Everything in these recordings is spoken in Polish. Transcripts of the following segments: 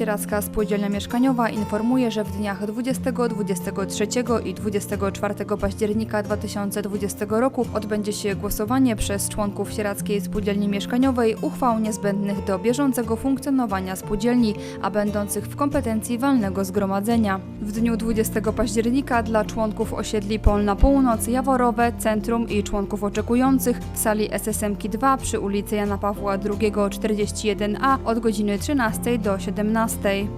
Sieradzka Spółdzielnia Mieszkaniowa informuje, że w dniach 20, 23 i 24 października 2020 roku odbędzie się głosowanie przez członków Sieradzkiej Spółdzielni Mieszkaniowej uchwał niezbędnych do bieżącego funkcjonowania spółdzielni, a będących w kompetencji walnego zgromadzenia. W dniu 20 października dla członków osiedli Polna Północ, Jaworowe, Centrum i członków oczekujących w sali SSM-ki 2 przy ulicy Jana Pawła II 41a od godziny 13 do 17.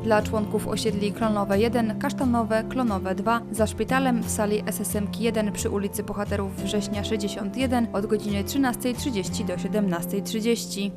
Dla członków osiedli Klonowe 1, Kasztanowe, Klonowe 2 za szpitalem w sali SSM-ki 1 przy ulicy Bohaterów Września 61 od godziny 13.30 do 17.30.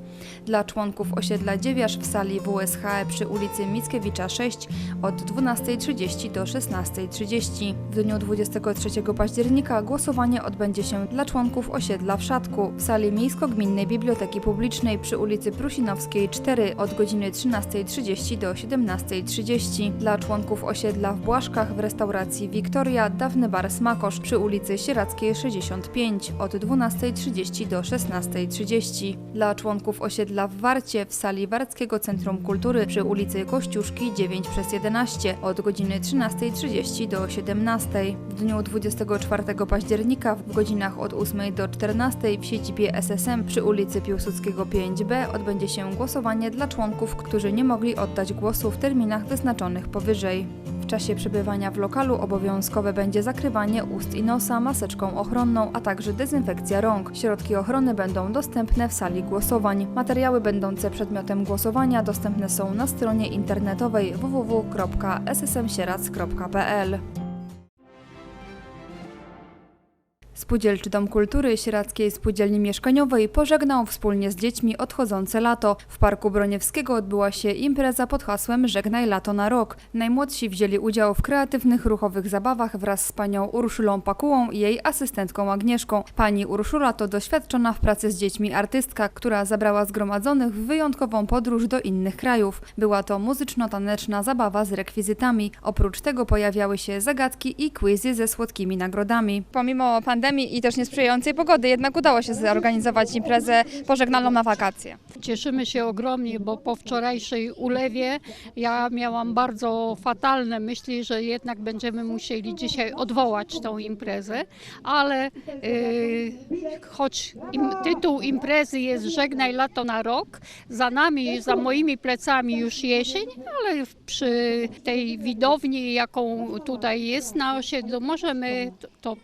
Dla członków osiedla Dziewiarz w sali WSHE przy ulicy Mickiewicza 6 od 12.30 do 16.30. W dniu 23 października głosowanie odbędzie się dla członków osiedla w Szatku w sali Miejsko-Gminnej Biblioteki Publicznej przy ulicy Prusinowskiej 4 od godziny 13.30 do 17.30. Dla członków osiedla w Błaszkach w restauracji Wiktoria Dawny Bar Smakosz przy ulicy Sieradzkiej 65 od 12.30 do 16.30. Dla członków osiedla w Warcie w sali Warckiego Centrum Kultury przy ulicy Kościuszki 9 przez 11 od godziny 13.30 do 17.00. W dniu 24 października w godzinach od 8 do 14 w siedzibie SSM przy ulicy Piłsudskiego 5B odbędzie się głosowanie dla członków, którzy nie mogli oddać głosu w terminach wyznaczonych powyżej. W czasie przebywania w lokalu obowiązkowe będzie zakrywanie ust i nosa maseczką ochronną, a także dezynfekcja rąk. Środki ochrony będą dostępne w sali głosowań. Materiały będące przedmiotem głosowania dostępne są na stronie internetowej www.ssmsierac.pl. Spółdzielczy Dom Kultury Sieradzkiej Spółdzielni Mieszkaniowej pożegnał wspólnie z dziećmi odchodzące lato. W Parku Broniewskiego odbyła się impreza pod hasłem Żegnaj lato na rok. Najmłodsi wzięli udział w kreatywnych ruchowych zabawach wraz z panią Urszulą Pakułą i jej asystentką Agnieszką. Pani Urszula to doświadczona w pracy z dziećmi artystka, która zabrała zgromadzonych w wyjątkową podróż do innych krajów. Była to muzyczno-taneczna zabawa z rekwizytami. Oprócz tego pojawiały się zagadki i quizy ze słodkimi nagrodami. Pomimo pandemii i też niesprzyjającej pogody, jednak udało się zorganizować imprezę pożegnalną na wakacje. Cieszymy się ogromnie, bo po wczorajszej ulewie ja miałam bardzo fatalne myśli, że jednak będziemy musieli dzisiaj odwołać tą imprezę, ale yy, choć im, tytuł imprezy jest Żegnaj lato na rok, za nami, za moimi plecami już jesień, ale przy tej widowni, jaką tutaj jest na osiedlu, możemy to, to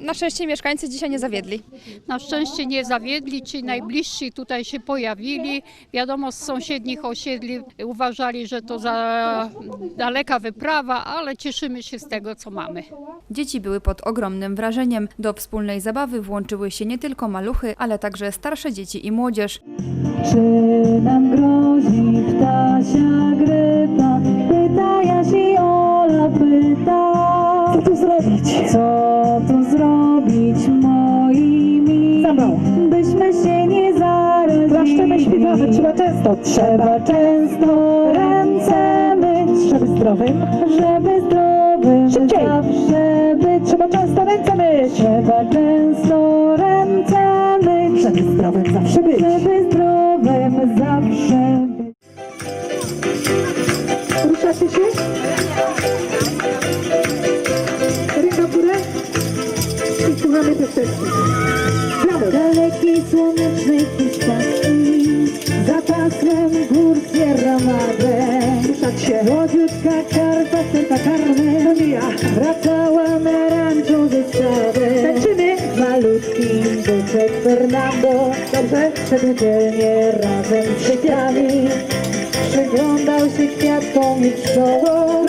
Na szczęście mieszkańcy dzisiaj nie zawiedli. Na szczęście nie zawiedli, ci najbliżsi tutaj się pojawili. Wiadomo, z sąsiednich osiedli uważali, że to za daleka wyprawa, ale cieszymy się z tego, co mamy. Dzieci były pod ogromnym wrażeniem. Do wspólnej zabawy włączyły się nie tylko maluchy, ale także starsze dzieci i młodzież. Czy nam grozi ptasia grypa? Co tu zrobić? Co tu zrobić moimi? Byśmy się nie zarazili. Klaszczemy, śpiewamy, trzeba często. Trzeba często ręce myć. Żeby zdrowym. Żeby zdrowym. Szybciej. Zawsze być. Trzeba często ręce myć. Trzeba często ręce myć. Żeby zdrowym zawsze być. Żeby Fernando. Dobrze. Szedł dzielnie razem z kwiatami. Przyglądał się kwiatkom i pszczołom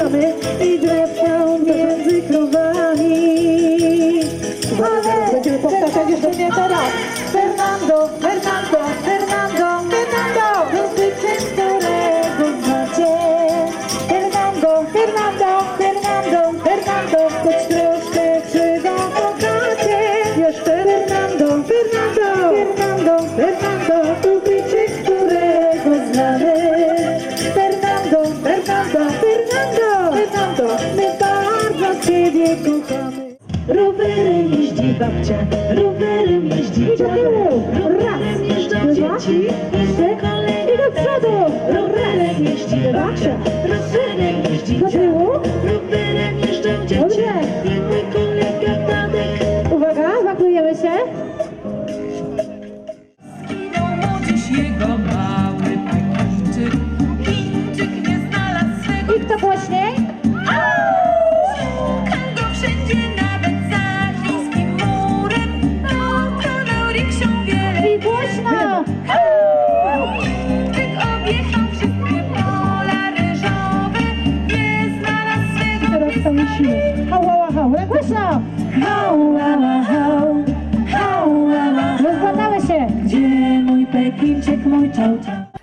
i dreptał między krowami Będziemy powtarzać jeszcze nie teraz Fernando, Fernando, Fernando, kochamy Rowerem jeździ babcia, rowerem jeździ dziadek, rowerem jeżdżą dzieci, jeszcze kolej do przodu, rowerem jeździ babcia. Rowerem Do jeździcia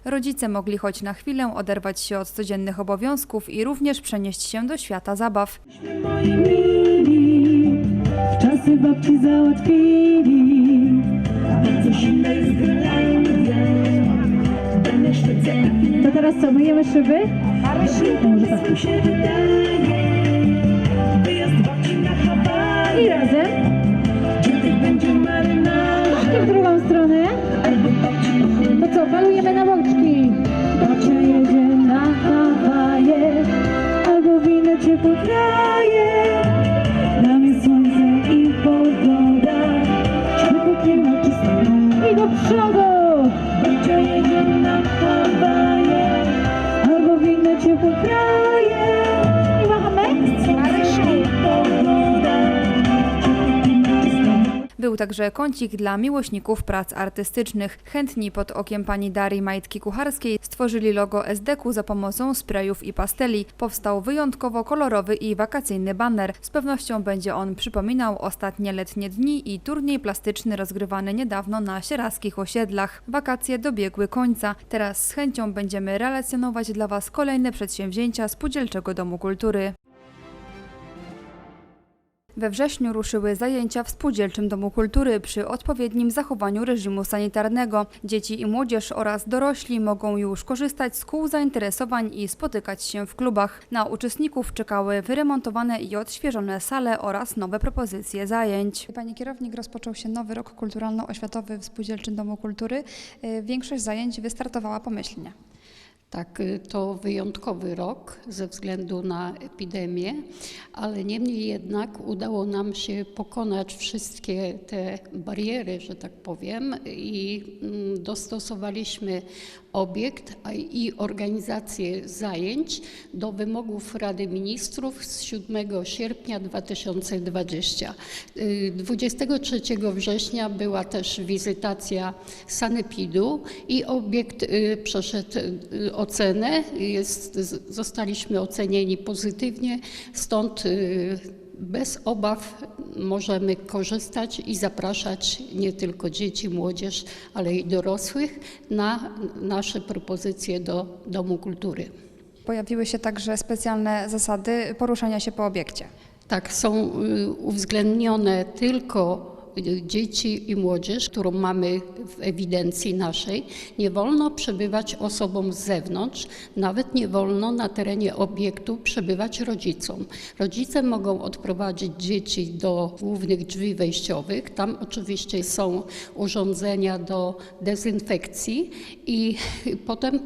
Rodzice mogli choć na chwilę oderwać się od codziennych obowiązków i również przenieść się do świata zabaw. Moi mili W czasy babci załatwili A coś innego jest Grenlandia Tam jeszcze cena To teraz co, myjemy szyby? Może tak. I razem. 就不需。Był także kącik dla miłośników prac artystycznych. Chętni pod okiem pani Darii Majtki-Kucharskiej stworzyli logo SDK za pomocą sprayów i pasteli. Powstał wyjątkowo kolorowy i wakacyjny banner. Z pewnością będzie on przypominał ostatnie letnie dni i turniej plastyczny rozgrywany niedawno na sierackich osiedlach. Wakacje dobiegły końca. Teraz z chęcią będziemy relacjonować dla Was kolejne przedsięwzięcia Spółdzielczego Domu Kultury. We wrześniu ruszyły zajęcia w Spółdzielczym Domu Kultury przy odpowiednim zachowaniu reżimu sanitarnego. Dzieci i młodzież oraz dorośli mogą już korzystać z kół zainteresowań i spotykać się w klubach. Na uczestników czekały wyremontowane i odświeżone sale oraz nowe propozycje zajęć. Pani kierownik, rozpoczął się nowy rok kulturalno-oświatowy w Spółdzielczym Domu Kultury. Większość zajęć wystartowała pomyślnie. Tak, y, to wyjątkowy rok ze względu na epidemię, ale niemniej jednak udało nam się pokonać wszystkie te bariery, że tak powiem, i mm, dostosowaliśmy obiekt i organizację zajęć do wymogów Rady Ministrów z 7 sierpnia 2020. Y, 23 września była też wizytacja sanepidu i obiekt y, przeszedł y, ocenę. Jest, zostaliśmy ocenieni pozytywnie, stąd y, bez obaw możemy korzystać i zapraszać nie tylko dzieci, młodzież, ale i dorosłych na nasze propozycje do Domu Kultury. Pojawiły się także specjalne zasady poruszania się po obiekcie. Tak, są y, uwzględnione tylko dzieci i młodzież, którą mamy w ewidencji naszej. Nie wolno przebywać osobom z zewnątrz, nawet nie wolno na terenie obiektu przebywać rodzicom. Rodzice mogą odprowadzić dzieci do głównych drzwi wejściowych. Tam oczywiście są urządzenia do dezynfekcji i potem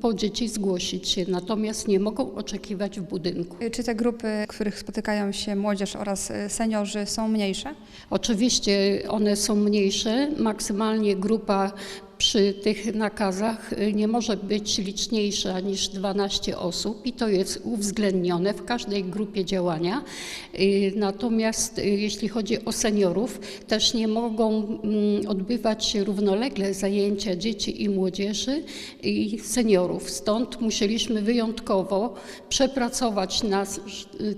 po dzieci zgłosić się. Natomiast nie mogą oczekiwać w budynku. Czy te grupy, w których spotykają się młodzież oraz seniorzy są mniejsze? Oczywiście one są mniejsze. Maksymalnie grupa przy tych nakazach y, nie może być liczniejsza niż 12 osób i to jest uwzględnione w każdej grupie działania. Y, Natomiast y, jeśli chodzi o seniorów, też nie mogą mm, odbywać się równolegle zajęcia dzieci i młodzieży i seniorów. Stąd musieliśmy wyjątkowo przepracować nasz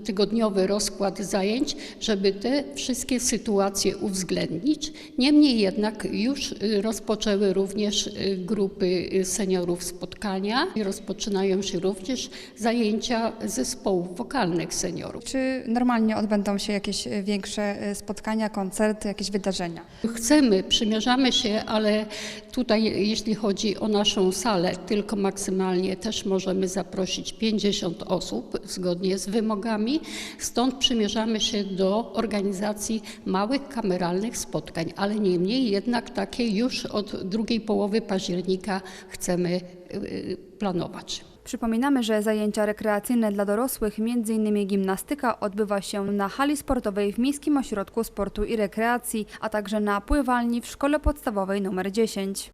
tygodniowy rozkład zajęć, żeby te wszystkie sytuacje uwzględnić. Niemniej jednak już rozpoczęły również y, grupy y, seniorów spotkania rozpoczynają się również zajęcia zespołów wokalnych seniorów. Czy normalnie odbędą się jakieś y, większe spotkania, koncerty, jakieś wydarzenia? Chcemy, przymierzamy się, ale tutaj jeśli chodzi o naszą salę, tylko maksymalnie też możemy zaprosić 50 osób zgodnie z wymogami. Stąd przymierzamy się do organizacji małych kameralnych spotkań, ale niemniej jednak takie już od drugiej drugiej połowy października chcemy y, planować. Przypominamy, że zajęcia rekreacyjne dla dorosłych, m.in. gimnastyka, odbywa się na hali sportowej w Miejskim Ośrodku Sportu i Rekreacji, a także na pływalni w Szkole Podstawowej nr 10.